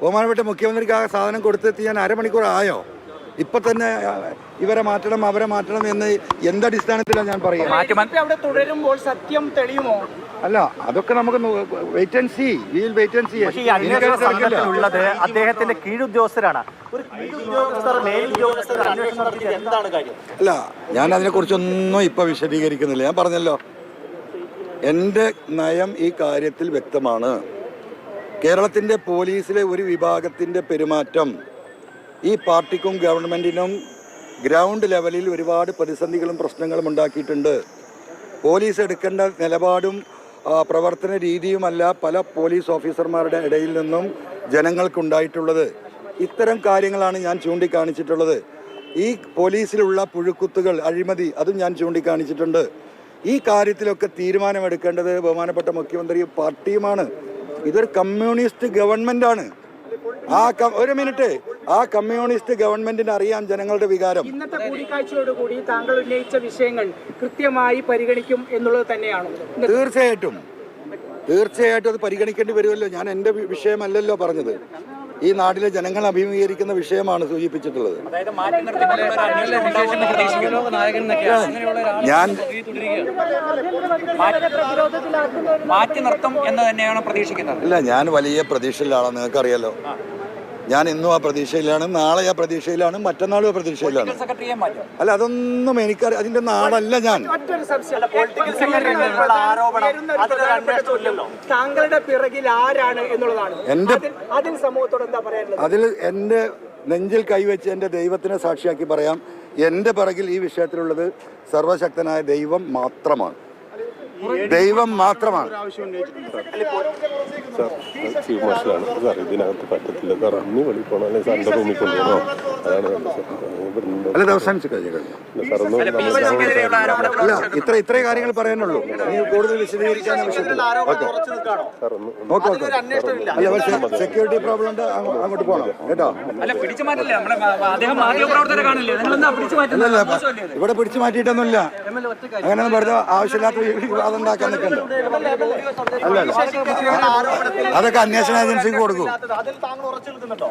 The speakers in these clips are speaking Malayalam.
ബഹുമാനപ്പെട്ട മുഖ്യമന്ത്രിക്ക് ആ സാധനം കൊടുത്തെത്തി ഞാൻ അരമണിക്കൂർ ആയോ? ഇപ്പൊ തന്നെ ഇവരെ മാറ്റണം അവരെ മാറ്റണം എന്ന് എന്തടിസ്ഥാനത്തിലാണ് ഞാൻ പറയുക? അവിടെ തുടരുമ്പോൾ സത്യം തെളിയുമോ? അല്ല അതൊക്കെ നമുക്ക് wait and see will wait and see പക്ഷേ ഈ അന്വേഷണ സംഘത്തിലുള്ളത് അദ്ദേഹത്തിന്റെ കീഴുദ്യോഗസ്ഥരാണ്. അല്ല ഞാൻ അതിനെ കുറിച്ചൊന്നും ഇപ്പൊ വിശദീകരിക്കുന്നില്ല. ഞാൻ പറഞ്ഞല്ലോ. എന്റെ നയം ഈ കാര്യത്തിൽ വ്യക്തമാണ്. കേരളത്തിന്റെ പോലീസിലെ ഒരു വിഭാഗത്തിന്റെ പെരുമാറ്റം ഈ പാർട്ടിക്കും ഗവൺമെന്റിനും ഗ്രൗണ്ട് ലെവലിൽ ഒരുപാട് പ്രതിസന്ധികളും പ്രശ്നങ്ങളും ഉണ്ടാക്കിയിട്ടുണ്ട്. പോലീസ് എടുക്കേണ്ട നിലപാടും പ്രവർത്തന രീതിയുമല്ല പല പോലീസ് ഓഫീസർമാരുടെ ഇടയിൽ നിന്നും ജനങ്ങൾക്കുണ്ടായിട്ടുള്ളത്. ഇത്തരം കാര്യങ്ങളാണ് ഞാൻ ചൂണ്ടിക്കാണിച്ചിട്ടുള്ളത്. ഈ പോലീസിലുള്ള പുഴുക്കുത്തുകൾ അഴിമതി അതും ഞാൻ ചൂണ്ടിക്കാണിച്ചിട്ടുണ്ട്. ഈ കാര്യത്തിലൊക്കെ തീരുമാനമെടുക്കേണ്ടത് ബഹുമാനപ്പെട്ട മുഖ്യമന്ത്രിയും പാർട്ടിയുമാണ്. ഇതൊരു കമ്മ്യൂണിസ്റ്റ് ഗവൺമെന്റാണ് ആ കം ഒരു മിനിറ്റ്. ആ കമ്മ്യൂണിസ്റ്റ് ഗവൺമെന്റിന് അറിയാം ജനങ്ങളുടെ വികാരം. ഇന്നത്തെ കൂടിക്കാഴ്ചയോടുകൂടി താങ്കൾ ഉന്നയിച്ച വിഷയങ്ങൾ കൃത്യമായി പരിഗണിക്കും എന്നുള്ളത് തന്നെയാണ്. തീർച്ചയായിട്ടും. തീർച്ചയായിട്ടും അത് പരിഗണിക്കേണ്ടി വരുമല്ലോ. ഞാൻ എന്റെ വിഷയമല്ലല്ലോ പറഞ്ഞത്. ഈ നാട്ടിലെ ജനങ്ങൾ അഭിമുഖീകരിക്കുന്ന വിഷയമാണ് സൂചിപ്പിച്ചിട്ടുള്ളത്. ഞാൻ മാറ്റി നിർത്തും എന്ന് തന്നെയാണ് പ്രതീക്ഷിക്കുന്നത്. ഇല്ല ഞാൻ വലിയ പ്രതീക്ഷയിലാണ് നിങ്ങൾക്കറിയാലോ. ഞാൻ ഇന്നും ആ പ്രതീക്ഷയിലാണ് നാളെ ആ പ്രതീക്ഷയിലാണ് മറ്റന്നാളും ആ പ്രതീക്ഷയിലാണ്. അല്ല അതൊന്നും എനിക്കറിയാം അതിന്റെ നാടല്ല ഞാൻ. താങ്കളുടെ പിറകിൽ ആരാണ് എന്നുള്ളതാണ്. എന്റെ- അതിൽ- അതിൽ സമൂഹത്തോട് എന്താ പറയാനുള്ളത്? അതിൽ എന്റെ നെഞ്ചിൽ കൈവച്ച് എന്റെ ദൈവത്തിനെ സാക്ഷിയാക്കി പറയാം. എന്റെ പിറകിൽ ഈ വിഷയത്തിലുള്ളത് സർവശക്തനായ ദൈവം മാത്രമാണ്. ദൈവം മാത്രമാണ്. സാർ ചീഫ് മാർഷലാണ് സാർ ഇതിനകത്ത് പറ്റത്തില്ല. സാർ അന്ന് വെളി പോകണം അല്ലെങ്കിൽ സാറിന്റെ റൂമിൽ കൊണ്ടുപോകണോ അല്ല അവസാനിച്ച് കഴിഞ്ഞു കഴിഞ്ഞു. സാർ അല്ല ഇത്ര ഇത്രേ കാര്യങ്ങൾ പറയാനുള്ളൂ. ഇനി കൂടുതൽ വിശദീകരിക്കാൻ ആവശ്യമില്ല ഓക്കെ. സാർ ഒന്ന് ഓക്കെ ഓക്കെ. അല്ല പക്ഷേ സെക്യൂരിറ്റി പ്രോബ്ലം ഉണ്ട് അങ്ങോ- അങ്ങോട്ട് പോകണം കേട്ടോ? അല്ല പിടിച്ചു മാറ്റില്ല? നമ്മുടെ അദ്ദേഹം മാധ്യമപ്രവർത്തകരെ കാണില്ലേ? നിങ്ങൾ എന്താ പിടിച്ചു മാറ്റുന്നത്? അല്ലല്ല ഇവിടെ പിടിച്ചു മാറ്റിയിട്ടൊന്നുമില്ല. അങ്ങനെയൊന്നും വെറുതെ ആവശ്യമില്ലാത്ത വിവാദം ഉണ്ടാക്കാൻ നിൽക്കണ്ട. അല്ലല്ല. അതൊക്കെ അന്വേഷണ ഏജൻസിക്ക് കൊടുക്കും. അതിൽ താങ്കൾ ഉറച്ചു നിൽക്കുന്നുണ്ടോ?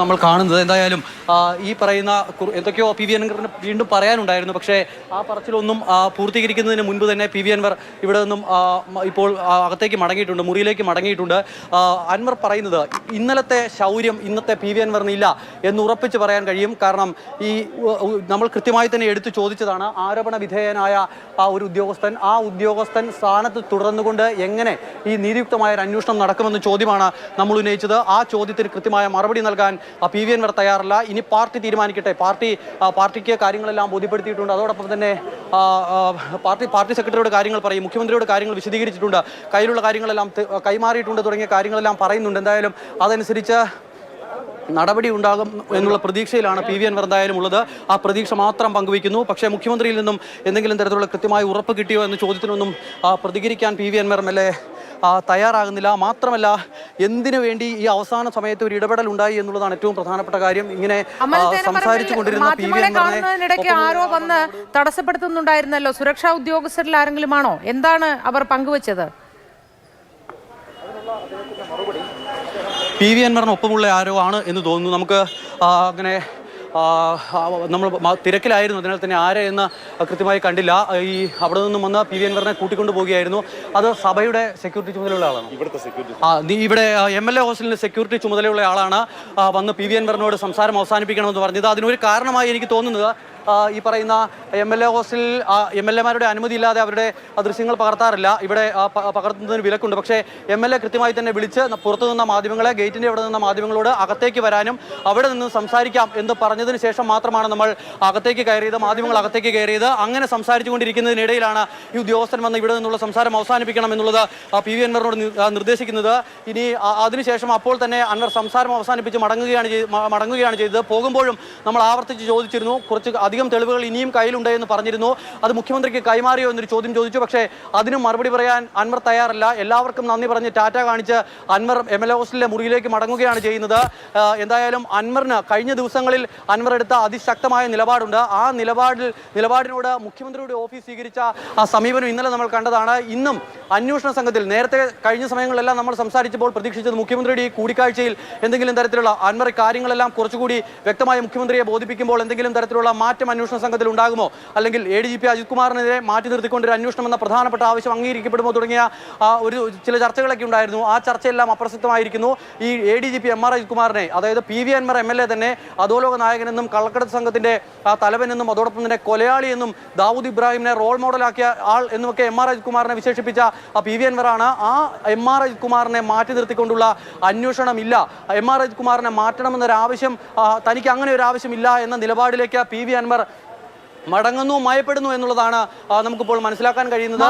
നമ്മൾ കാണുന്നത് എന്തായാലും ഈ പറയുന്ന എന്തൊക്കെയോ പി വി അൻവറിന് വീണ്ടും പറയാനുണ്ടായിരുന്നു. പക്ഷേ ആ പറച്ചിലൊന്നും പൂർത്തീകരിക്കുന്നതിന് മുൻപ് തന്നെ പി വി അൻവർ ഇവിടെ നിന്നും ഇപ്പോൾ അകത്തേക്ക് മടങ്ങിയിട്ടുണ്ട് മുറിയിലേക്ക് മടങ്ങിയിട്ടുണ്ട്. അൻവർ പറയുന്നത് ഇന്നലത്തെ ശൗര്യം ഇന്നത്തെ പി വി അൻവറിന് ഇല്ല എന്ന് ഉറപ്പിച്ച് പറയാൻ കഴിയും. കാരണം ഈ നമ്മൾ കൃത്യമായി തന്നെ എടുത്തു ചോദിച്ചതാണ് ആരോപണ വിധേയനായ ആ ഒരു ഉദ്യോഗസ്ഥൻ ആ ഉദ്യോഗസ്ഥൻ സ്ഥാനത്ത് തുടർന്നുകൊണ്ട് എങ്ങനെ ഈ നീതിയുക്തമായ ഒരു അന്വേഷണം നടക്കുമെന്ന ചോദ്യമാണ് നമ്മൾ ഉന്നയിച്ചത്. ആ ചോദ്യത്തിന് കൃത്യമായ മറുപടി നൽകാൻ പി വി അൻവർ തയ്യാറല്ല. ഇനി പാർട്ടി തീരുമാനിക്കട്ടെ. പാർട്ടി പാർട്ടിക്ക് കാര്യങ്ങളെല്ലാം ബോധ്യപ്പെടുത്തിയിട്ടുണ്ട്. അതോടൊപ്പം തന്നെ പാർട്ടി പാർട്ടി സെക്രട്ടറിയുടെ കാര്യങ്ങൾ പറയും മുഖ്യമന്ത്രിയുടെ കാര്യങ്ങൾ വിശദീകരിച്ചിട്ടുണ്ട്. കയ്യിലുള്ള കാര്യങ്ങളെല്ലാം കൈമാറിയിട്ടുണ്ട് തുടങ്ങിയ കാര്യങ്ങളെല്ലാം പറയുന്നുണ്ട്. എന്തായാലും അതനുസരിച്ച് നടപടി ഉണ്ടാകും എന്നുള്ള പ്രതീക്ഷയിലാണ് പി വി അൻവർ എന്തായാലും ഉള്ളത്. ആ പ്രതീക്ഷ മാത്രം പങ്കുവയ്ക്കുന്നു. പക്ഷേ മുഖ്യമന്ത്രിയിൽ നിന്നും എന്തെങ്കിലും തരത്തിലുള്ള കൃത്യമായ ഉറപ്പ് കിട്ടിയോ എന്ന ചോദ്യത്തിനൊന്നും ആ, പ്രതികരിക്കാൻ P V Anvar M L A തയ്യാറാകുന്നില്ല. മാത്രമല്ല എന്തിനു വേണ്ടി ഈ അവസാന സമയത്ത് ഒരു ഇടപെടൽ ഉണ്ടായി എന്നുള്ളതാണ് ഏറ്റവും പ്രധാനപ്പെട്ട കാര്യം. ഇങ്ങനെ സംസാരിച്ചു കൊണ്ടിരുന്ന പി വി അൻവറിനെ ആരോ വന്ന് തടസ്സപ്പെടുത്തുന്നുണ്ടായിരുന്നല്ലോ. സുരക്ഷാ ഉദ്യോഗസ്ഥരിൽ ആരെങ്കിലും ആണോ? എന്താണ് അവർ പങ്കുവച്ചത്? പി വി അൻവറിന് ഒപ്പമുള്ള ആരോ ആണ് എന്ന് തോന്നുന്നു. നമുക്ക് അങ്ങനെ നമ്മൾ തിരക്കിലായിരുന്നു. അതിനാൽ തന്നെ ആരെ എന്ന് കൃത്യമായി കണ്ടില്ല. ഈ അവിടെ നിന്നും വന്ന് പി വി അൻവറിനെ കൂട്ടിക്കൊണ്ടു പോവുകയായിരുന്നു. അത് സഭയുടെ സെക്യൂരിറ്റി ചുമതലയുള്ള ആളാണ്? ആ ഇവിടെ എം എൽ എ ഹോസ്റ്റലിന്റെ സെക്യൂരിറ്റി ചുമതലയുള്ള ആളാണ്. വന്ന് പി വി അൻവറിനോട് സംസാരം അവസാനിപ്പിക്കണമെന്ന് പറഞ്ഞത്. അതിനൊരു കാരണമായി എനിക്ക് തോന്നുന്നത് ഈ പറയുന്ന എം എൽ എ ഹോസ്റ്റലിൽ എം എൽ എമാരുടെ അനുമതി ഇല്ലാതെ അവരുടെ ദൃശ്യങ്ങൾ പകർത്താറില്ല. ഇവിടെ പകർത്തുന്നതിന് വിലക്കുണ്ട്. പക്ഷേ എം എൽ എ കൃത്യമായി തന്നെ വിളിച്ച് പുറത്തു നിന്ന മാധ്യമങ്ങളെ ഗേറ്റിന്റെ ഇവിടെ നിന്ന മാധ്യമങ്ങളോട് അകത്തേക്ക് വരാനും അവിടെ നിന്ന് സംസാരിക്കാം എന്ന് പറഞ്ഞതിന് ശേഷം മാത്രമാണ് നമ്മൾ അകത്തേക്ക് കയറിയത് മാധ്യമങ്ങൾ അകത്തേക്ക് കയറിയത്. അങ്ങനെ സംസാരിച്ചു കൊണ്ടിരിക്കുന്നതിനിടയിലാണ് ഈ ഉദ്യോഗസ്ഥൻ വന്ന് ഇവിടെ നിന്നുള്ള സംസാരം അവസാനിപ്പിക്കണം എന്നുള്ളത് പി വി അൻവറിനോട് നിർദ്ദേശിക്കുന്നത്. ഇനി അതിനുശേഷം അപ്പോൾ തന്നെ അൻവർ സംസാരം അവസാനിപ്പിച്ച് മടങ്ങുകയാണ് മടങ്ങുകയാണ് ചെയ്തത്. പോകുമ്പോഴും നമ്മൾ ആവർത്തിച്ച് ചോദിച്ചിരുന്നു കുറച്ച് അധികം അധികം തെളിവുകൾ ഇനിയും കയ്യിലുണ്ട് എന്ന് പറഞ്ഞിരുന്നു. അത് മുഖ്യമന്ത്രിക്ക് കൈമാറിയോ എന്നൊരു ചോദ്യം ചോദിച്ചു. പക്ഷേ അതിനും മറുപടി പറയാൻ അൻവർ തയ്യാറല്ല. എല്ലാവർക്കും നന്ദി പറഞ്ഞ് ടാറ്റ കാണിച്ച് അൻവർ എം എൽ എ ഹോസ്റ്റലിലെ മുറിയിലേക്ക് മടങ്ങുകയാണ് ചെയ്യുന്നത്. എന്തായാലും അൻവറിന് കഴിഞ്ഞ ദിവസങ്ങളിൽ അൻവർ എടുത്ത അതിശക്തമായ നിലപാടുണ്ട്. ആ നിലപാടിൽ നിലപാടിനോട് മുഖ്യമന്ത്രിയുടെ ഓഫീസ് സ്വീകരിച്ച ആ സമീപനം ഇന്നലെ നമ്മൾ കണ്ടതാണ്. ഇന്നും അന്വേഷണ സംഘത്തിൽ നേരത്തെ കഴിഞ്ഞ സമയങ്ങളിലെല്ലാം നമ്മൾ സംസാരിച്ചപ്പോൾ പ്രതീക്ഷിച്ചത് മുഖ്യമന്ത്രിയുടെ ഈ കൂടിക്കാഴ്ചയിൽ എന്തെങ്കിലും തരത്തിലുള്ള അൻവർ കാര്യങ്ങളെല്ലാം കുറച്ചുകൂടി വ്യക്തമായി മുഖ്യമന്ത്രിയെ ബോധിപ്പിക്കുമ്പോൾ എന്തെങ്കിലും തരത്തിലുള്ള മാറ്റം അന്വേഷണ സംഘത്തിൽ ഉണ്ടാകുമോ? അല്ലെങ്കിൽ A D G P Ajith കുമാറിനെതിരെ മാറ്റി നിർത്തിക്കൊണ്ട് ഒരു അന്വേഷണം എന്ന പ്രധാനപ്പെട്ട ആവശ്യം അംഗീകരിക്കപ്പെടുമോ തുടങ്ങിയ ഒരു ചില ചർച്ചകളൊക്കെ ഉണ്ടായിരുന്നു. ആ ചർച്ചയെല്ലാം അപ്രസക്തമായിരിക്കുന്നു. ഈ A D G P M R Ajith കുമാറിനെ അതായത് P V Anvar M L A തന്നെ അധോലോക നായകനെന്നും കള്ളക്കടത്ത് സംഘത്തിന്റെ ആ തലവനെന്നും അതോടൊപ്പം തന്നെ കൊലയാളിയെന്നും ദാവൂദ് ഇബ്രാഹിമിനെ റോൾ മോഡലാക്കിയ ആൾ എന്നുമൊക്കെ എം ആർ അജിത് കുമാറിനെ വിശേഷിപ്പിച്ച പി വി അൻവറാണ് ആ എം ആർ അജിത് കുമാറിനെ മാറ്റി നിർത്തിക്കൊണ്ടുള്ള അന്വേഷണം ഇല്ല എം ആർ അജിത് കുമാറിനെ മാറ്റണമെന്നൊരാവശ്യം തനിക്ക് അങ്ങനെ ഒരു ആവശ്യമില്ല എന്ന നിലപാടിലേക്ക് പി വി അൻവർ മടങ്ങുന്നു മയപ്പെടുന്നു എന്നുള്ളതാണ് നമുക്കിപ്പോൾ മനസ്സിലാക്കാൻ കഴിയുന്നത്.